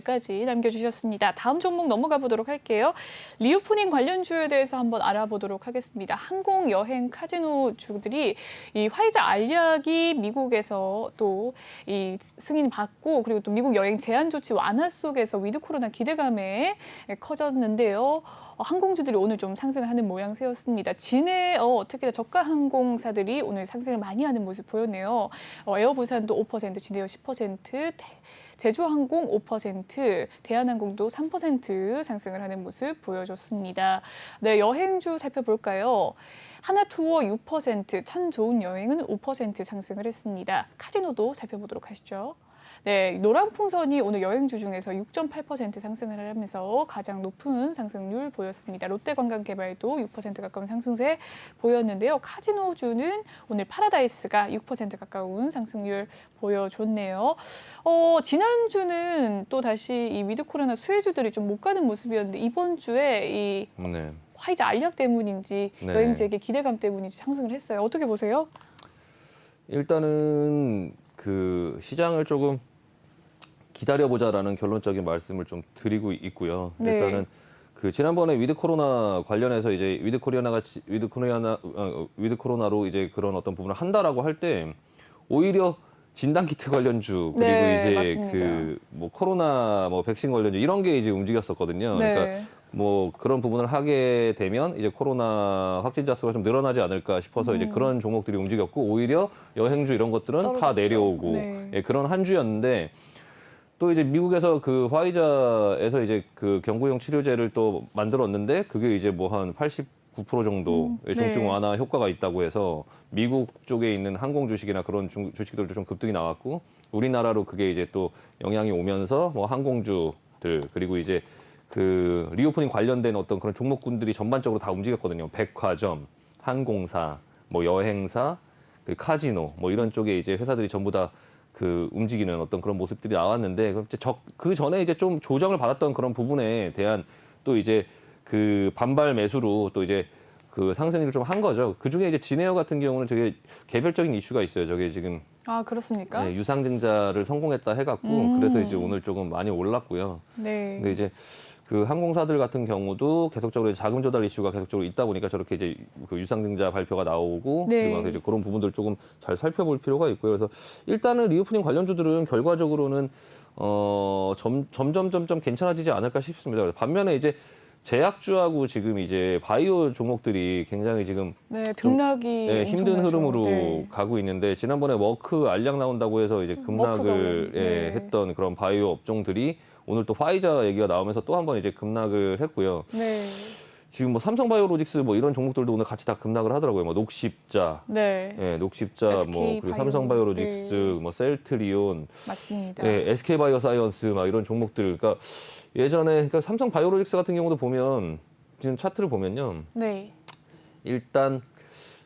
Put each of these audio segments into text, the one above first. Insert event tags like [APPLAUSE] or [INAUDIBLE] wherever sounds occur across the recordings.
까지 남겨주셨습니다. 다음 종목 넘어가 보도록 할게요. 리오프닝 관련 주에 대해서 한번 알아보도록 하겠습니다. 항공, 여행, 카지노 주들이 이 화이자 알약이 미국에서 또 이 승인 받고 그리고 또 미국 여행 제한 조치 완화 속에서 위드 코로나 기대감에 커졌는데요. 어, 항공주들이 오늘 좀 상승을 하는 모양새였습니다. 진해 어, 특히나 저가 항공사들이 오늘 상승을 많이 하는 모습 보였네요. 어, 에어부산도 5%, 진에어 10%, 대- 제주항공 5%, 대한항공도 3% 상승을 하는 모습 보여줬습니다. 네, 여행주 살펴볼까요? 하나투어 6%, 참 좋은 여행은 5% 상승을 했습니다. 카지노도 살펴보도록 하시죠. 네, 노란 풍선이 오늘 여행주 중에서 6.8% 상승을 하면서 가장 높은 상승률 보였습니다. 롯데관광개발도 6% 가까운 상승세 보였는데요. 카지노주는 오늘 파라다이스가 6% 가까운 상승률 보여줬네요. 어, 지난주는 또 다시 이 위드 코로나 수혜주들이 좀 못 가는 모습이었는데 이번 주에 이 네. 화이자 알약 때문인지 네. 여행지에게 기대감 때문인지 상승을 했어요. 어떻게 보세요? 일단은 그 시장을 조금 기다려보자라는 결론적인 말씀을 좀 드리고 있고요. 네. 일단은 그 지난번에 위드 코로나 관련해서 이제 위드 코리아나가 지- 위드 코리아나 어, 위드 코로나로 이제 그런 어떤 부분을 한다라고 할 때 오히려 진단 키트 관련주 그리고 네, 이제 맞습니다. 그 뭐 코로나 뭐 백신 관련주 이런 게 이제 움직였었거든요. 그러니까 네. 뭐 그런 부분을 하게 되면 이제 코로나 확진자 수가 좀 늘어나지 않을까 싶어서 이제 그런 종목들이 움직였고 오히려 여행주 이런 것들은 다 음. 떨어졌죠. 내려오고 네. 예, 그런 한 주였는데 또 이제 미국에서 그 화이자에서 이제 그 경구용 치료제를 또 만들었는데 그게 이제 뭐 한 89% 정도 의 중증 네. 완화 효과가 있다고 해서 미국 쪽에 있는 항공 주식이나 그런 주, 주식들도 좀 급등이 나왔고 우리나라로 그게 이제 또 영향이 오면서 뭐 항공주들 그리고 이제 그 리오프닝 관련된 어떤 그런 종목군들이 전반적으로 다 움직였거든요. 백화점, 항공사, 뭐 여행사, 그 카지노 뭐 이런 쪽에 이제 회사들이 전부 다 그 움직이는 어떤 그런 모습들이 나왔는데 그럼 이제 적- 그 전에 이제 좀 조정을 받았던 그런 부분에 대한 또 이제 그 반발 매수로 또 이제 그 상승을 좀 한 거죠. 그 중에 이제 진에어 같은 경우는 되게 개별적인 이슈가 있어요. 저게 지금 아 그렇습니까? 네, 유상증자를 성공했다 해갖고 음. 그래서 이제 오늘 조금 많이 올랐고요. 네. 근데 이제 그 항공사들 같은 경우도 계속적으로 자금 조달 이슈가 계속적으로 있다 보니까 저렇게 이제 그 유상증자 발표가 나오고 네. 그리고 나서 이제 그런 부분들 조금 잘 살펴볼 필요가 있고요. 그래서 일단은 리오프닝 관련주들은 결과적으로는 어 점, 점점 점점 괜찮아지지 않을까 싶습니다. 반면에 이제 제약주하고 지금 이제 바이오 종목들이 굉장히 지금 네, 등락이 예, 힘든 엄청나죠. 흐름으로 네. 가고 있는데 지난번에 워크 알약 나온다고 해서 이제 워크가 급락을 왜- 예, 네. 했던 그런 바이오 업종들이 오늘 또 화이자 얘기가 나오면서 또 한 번 이제 급락을 했고요. 네. 지금 뭐 삼성바이오로직스 뭐 이런 종목들도 오늘 같이 다 급락을 하더라고요. 뭐 녹십자, 네. 예, 녹십자, 뭐 SK 그리고 바이오, 삼성바이오로직스, 네. 뭐 셀트리온, 맞습니다. 예, SK바이오사이언스 막 이런 종목들. 그러니까 예전에 그러니까 삼성바이오로직스 같은 경우도 보면 지금 차트를 보면요. 네. 일단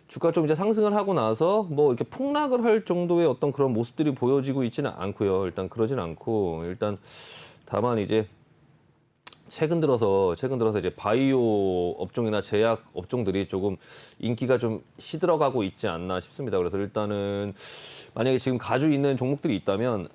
주가 좀 이제 상승을 하고 나서 뭐 이렇게 폭락을 할 정도의 어떤 그런 모습들이 보여지고 있지는 않고요. 일단 그러진 않고 일단 다만 이제 최근 들어서 최근 들어서 이제 바이오 업종이나 제약 업종들이 조금 인기가 좀 시들어가고 있지 않나 싶습니다. 그래서 일단은 만약에 지금 가지고 있는 종목들이 있다면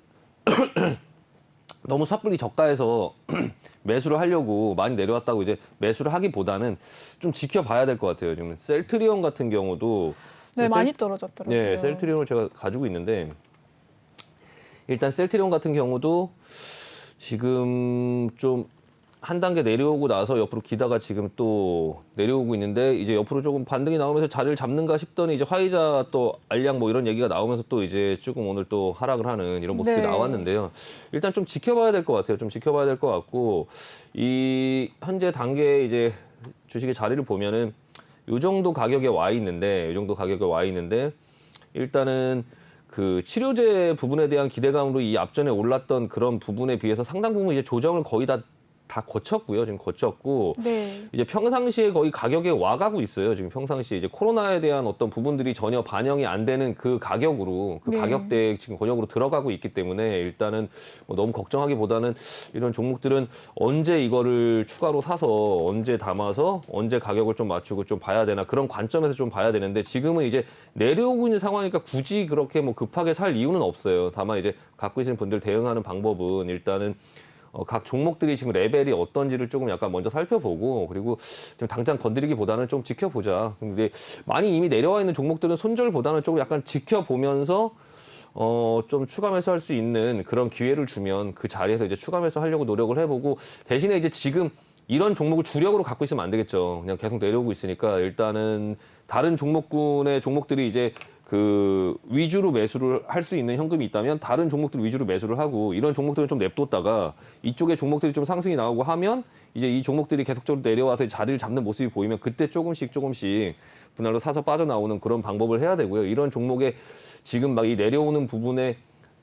[CLEARS THROAT] 너무 섣불리 저가에서 [CLEARS THROAT] 매수를 하려고 많이 내려왔다고 이제 매수를 하기보다는 좀 지켜봐야 될 것 같아요. 지금 셀트리온 같은 경우도 네, 셀- 많이 떨어졌더라고요. 네, 셀트리온을 제가 가지고 있는데 일단 셀트리온 같은 경우도 지금 좀 한 단계 내려오고 나서 옆으로 기다가 지금 또 내려오고 있는데 이제 옆으로 조금 반등이 나오면서 자리를 잡는가 싶더니 이제 화이자 또 알량 뭐 이런 얘기가 나오면서 또 이제 조금 오늘 또 하락을 하는 이런 모습이 네. 나왔는데요. 일단 좀 지켜봐야 될 것 같아요. 좀 지켜봐야 될 것 같고 이 현재 단계 이제 주식의 자리를 보면은 요 정도 가격에 와 있는데 요 정도 가격에 와 있는데 일단은 그 치료제 부분에 대한 기대감으로 이 앞전에 올랐던 그런 부분에 비해서 상당 부분 이제 조정을 거의 다 다 거쳤고요. 지금 거쳤고 네. 이제 평상시에 거의 가격에 와가고 있어요. 지금 평상시에 이제 코로나에 대한 어떤 부분들이 전혀 반영이 안 되는 그 가격으로 그 네. 가격대에 지금 권역으로 들어가고 있기 때문에 일단은 뭐 너무 걱정하기보다는 이런 종목들은 언제 이거를 추가로 사서 언제 담아서 언제 가격을 좀 맞추고 좀 봐야 되나 그런 관점에서 좀 봐야 되는데 지금은 이제 내려오고 있는 상황이니까 굳이 그렇게 뭐 급하게 살 이유는 없어요. 다만 이제 갖고 계신 분들 대응하는 방법은 일단은 어, 각 종목들이 지금 레벨이 어떤지를 조금 약간 먼저 살펴보고 그리고 좀 당장 건드리기보다는 좀 지켜보자. 근데 많이 이미 내려와 있는 종목들은 손절보다는 조금 약간 지켜보면서 어, 좀 추가 매수할 수 있는 그런 기회를 주면 그 자리에서 이제 추가 매수하려고 노력을 해보고 대신에 이제 지금 이런 종목을 주력으로 갖고 있으면 안 되겠죠. 그냥 계속 내려오고 있으니까 일단은 다른 종목군의 종목들이 이제 그 위주로 매수를 할 수 있는 현금이 있다면 다른 종목들 위주로 매수를 하고 이런 종목들은 좀 냅뒀다가 이쪽에 종목들이 좀 상승이 나오고 하면 이제 이 종목들이 계속적으로 내려와서 자리를 잡는 모습이 보이면 그때 조금씩 조금씩 분할로 사서 빠져나오는 그런 방법을 해야 되고요. 이런 종목에 지금 막 이 내려오는 부분에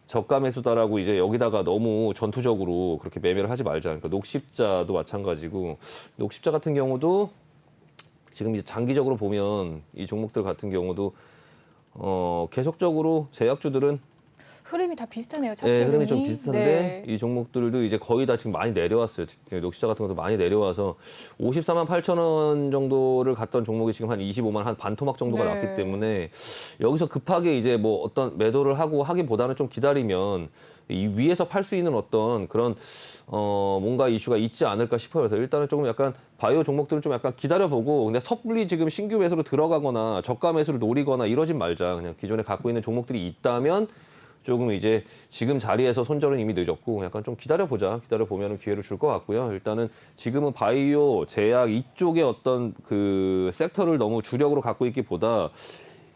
저가 매수다라고 이제 여기다가 너무 전투적으로 그렇게 매매를 하지 말자. 그러니까 녹십자도 마찬가지고 녹십자 같은 경우도 지금 이제 장기적으로 보면 이 종목들 같은 경우도 어 계속적으로 제약주들은 흐름이 다 비슷하네요. 차트 네, 흐름이 좀 비슷한데 네. 이 종목들도 이제 거의 다 지금 많이 내려왔어요. 녹시자 같은 것도 많이 내려와서 54만 8천 원 정도를 갔던 종목이 지금 한 25만 한 반토막 정도가 네. 났기 때문에 여기서 급하게 이제 뭐 어떤 매도를 하고 하기보다는 좀 기다리면 이 위에서 팔 수 있는 어떤 그런 어 뭔가 이슈가 있지 않을까 싶어요. 그래서 일단은 조금 약간 바이오 종목들은 좀 약간 기다려보고 근데 섣불리 지금 신규 매수로 들어가거나 저가 매수를 노리거나 이러진 말자. 그냥 기존에 갖고 있는 종목들이 있다면 조금 이제 지금 자리에서 손절은 이미 늦었고 약간 좀 기다려 보자. 기다려 보면은 기회를 줄 것 같고요. 일단은 지금은 바이오, 제약 이쪽의 어떤 그 섹터를 너무 주력으로 갖고 있기보다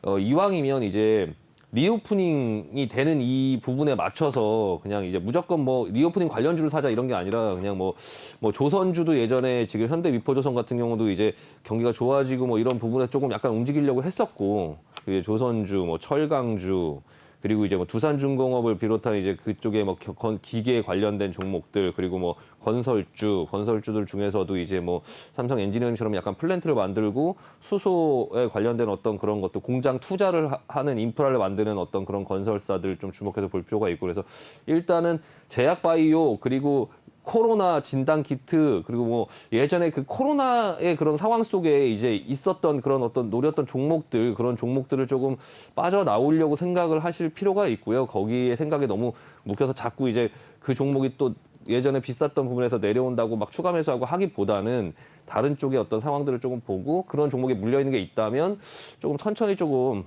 어 이왕이면 이제 리오프닝이 되는 이 부분에 맞춰서 그냥 이제 무조건 뭐 리오프닝 관련주를 사자 이런 게 아니라 그냥 뭐 뭐 조선주도 예전에 지금 현대 위포조선 같은 경우도 이제 경기가 좋아지고 뭐 이런 부분에 조금 약간 움직이려고 했었고 이제 조선주 뭐 철강주 그리고 이제 뭐 두산중공업을 비롯한 이제 그쪽에 뭐 기계 관련된 종목들 그리고 뭐 건설주 건설주들 중에서도 이제 뭐 삼성 엔지니어링처럼 약간 플랜트를 만들고 수소에 관련된 어떤 그런 것도 공장 투자를 하- 하는 인프라를 만드는 어떤 그런 건설사들 좀 주목해서 볼 필요가 있고 그래서 일단은 제약 바이오 그리고 코로나 진단 키트 그리고 뭐 예전에 그 코로나의 그런 상황 속에 이제 있었던 그런 어떤 노렸던 종목들 그런 종목들을 조금 빠져나오려고 생각을 하실 필요가 있고요. 거기에 생각에 너무 묶여서 자꾸 이제 그 종목이 또 예전에 비쌌던 부분에서 내려온다고 막 추가 매수하고 하기보다는 다른 쪽의 어떤 상황들을 조금 보고 그런 종목에 물려 있는 게 있다면 조금 천천히 조금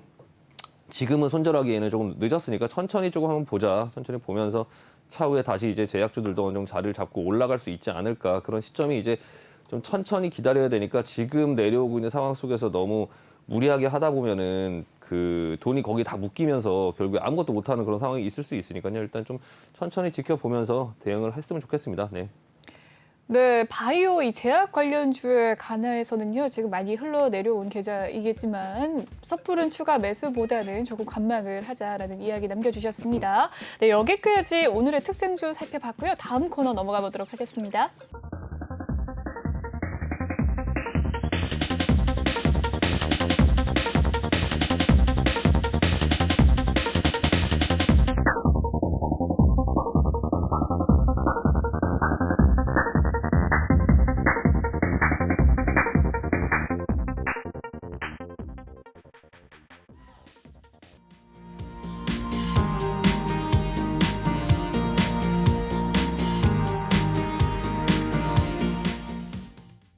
지금은 손절하기에는 조금 늦었으니까 천천히 조금 한번 보자. 천천히 보면서 차후에 다시 이제 제약주들도 어느 정도 자리를 잡고 올라갈 수 있지 않을까. 그런 시점이 이제 좀 천천히 기다려야 되니까 지금 내려오고 있는 상황 속에서 너무 무리하게 하다 보면은 그 돈이 거기 다 묶이면서 결국에 아무것도 못하는 그런 상황이 있을 수 있으니까요. 일단 좀 천천히 지켜보면서 대응을 했으면 좋겠습니다. 네. 네, 바이오 이 제약 관련주에 관해서는요 지금 많이 흘러내려온 계좌이겠지만 섣부른 추가 매수보다는 조금 관망을 하자라는 이야기 남겨주셨습니다. 네, 여기까지 오늘의 특징주 살펴봤고요. 다음 코너 넘어가 보도록 하겠습니다.